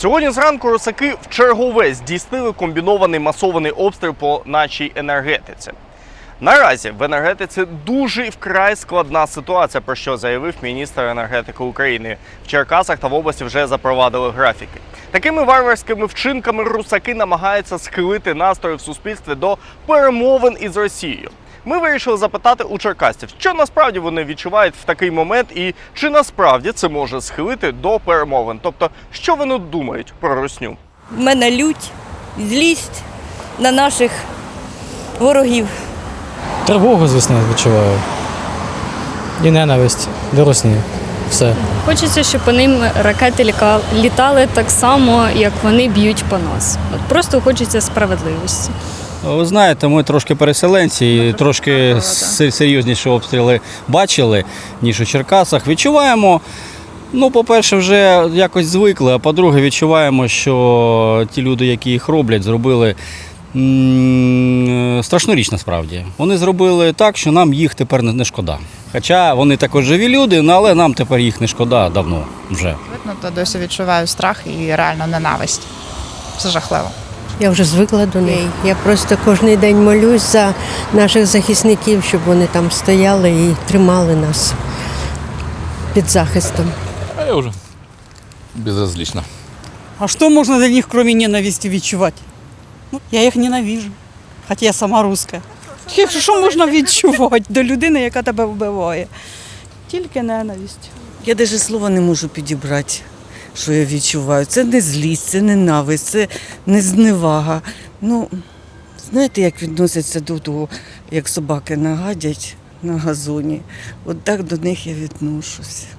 Сьогодні зранку русаки в чергове здійснили комбінований масований обстріл по нашій енергетиці. Наразі в енергетиці дуже вкрай складна ситуація, про що заявив міністр енергетики України. В Черкасах та в області вже запровадили графіки. Такими варварськими вчинками русаки намагаються схилити настрої в суспільстві до перемовин із Росією. Ми вирішили запитати у черкасців, що насправді вони відчувають в такий момент, і чи насправді це може схилити до перемовин. Тобто, що вони думають про русню? В мене лють, злість на наших ворогів. Тривогу, звісно, відчуваю. І ненависть до русні. Все. Хочеться, щоб по ним ракети літали так само, як вони б'ють по нас. От просто хочеться справедливості. Ви знаєте, ми трошки переселенці і трошки се- серйозніші обстріли бачили, ніж у Черкасах. Відчуваємо. Ну, по-перше, вже якось звикли, а по-друге, відчуваємо, що ті люди, які їх роблять, зробили страшну річ насправді. Вони зробили так, що нам їх тепер не шкода. Хоча вони також живі люди, але нам тепер їх не шкода давно вже. Видно, то досі відчуваю страх і реально ненависть. Це жахливо. Я вже звикла до неї. Я просто кожен день молюсь за наших захисників, щоб вони там стояли і тримали нас під захистом. А я уже безразлично. А что можно для них, кроме ненависти, відчувати? Ну, я їх ненавижу, хоча я сама руська. Що можна відчувати до людини, яка тебе вбиває? Тільки ненависть. Я навіть слова не можу підібрати, що я відчуваю. Це не злість, це ненависть, це не зневага. Ну, знаєте, як відносяться до того, як собаки нагадять на газоні. От так до них я відношуся.